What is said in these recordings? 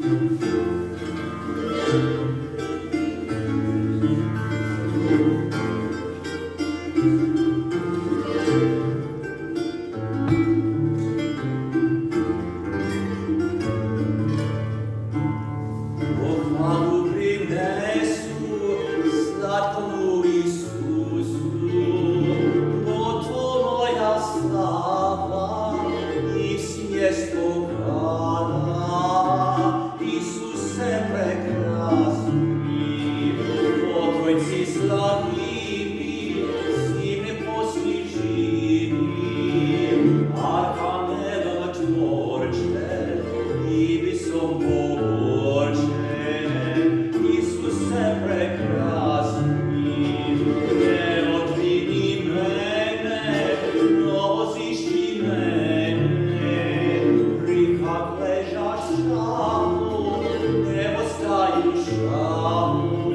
thank you Ісусе прекрасний, шаму,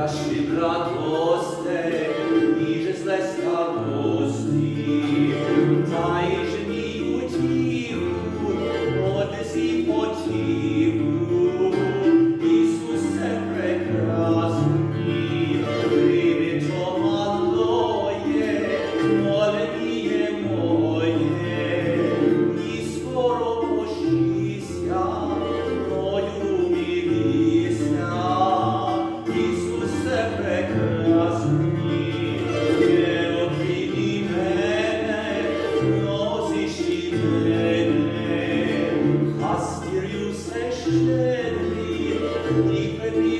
Моя щедра гостей, ніже зле старості, Thank you.